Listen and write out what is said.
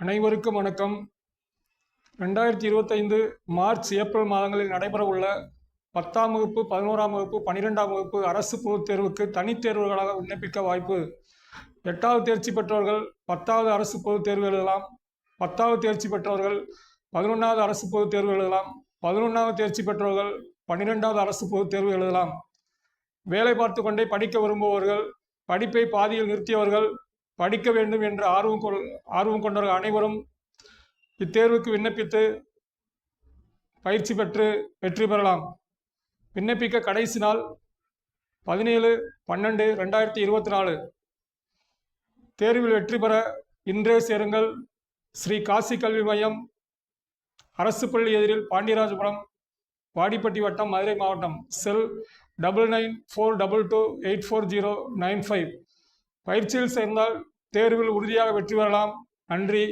அனைவருக்கும் வணக்கம். ரெண்டாயிரத்தி இருபத்தைந்து மார்ச் ஏப்ரல் மாதங்களில் நடைபெறவுள்ள பத்தாம் வகுப்பு பதினோராம் வகுப்பு பன்னிரெண்டாம் வகுப்பு அரசு பொதுத் தேர்வுக்கு தனித்தேர்வுகளாக விண்ணப்பிக்க வாய்ப்பு. எட்டாவது தேர்ச்சி பெற்றவர்கள் பத்தாவது அரசு பொதுத் தேர்வு எழுதலாம். பத்தாவது தேர்ச்சி பெற்றவர்கள் பதினொன்றாவது அரசு பொதுத் தேர்வு எழுதலாம். பதினொன்றாவது தேர்ச்சி பெற்றவர்கள் பன்னிரெண்டாவது அரசு பொதுத் தேர்வு எழுதலாம். வேலை பார்த்து கொண்டே படிக்க விரும்புபவர்கள் படிப்பை பாதியில் நிறுத்தியவர்கள் படிக்க வேண்டும் என்ற ஆர்வம் கொள் ஆர்வம் கொண்டவர்கள் அனைவரும் இத்தேர்வுக்கு விண்ணப்பித்து பயிற்சி பெற்று வெற்றி பெறலாம். விண்ணப்பிக்க கடைசி நாள் பதினேழு பன்னெண்டு ரெண்டாயிரத்தி இருபத்தி நாலு. தேர்வில் வெற்றி பெற இன்றே சேருங்கள். ஸ்ரீ காசி கல்வி மையம் அரசு பள்ளி எதிரில் பாண்டியராஜபுரம் வாடிப்பட்டி வட்டம் மதுரை மாவட்டம் cell double nine four double two eight four zero nine five பயிற்சியில் சேர்ந்தால் தேர்வில் உறுதியாக வெற்றி பெறலாம். நன்றி.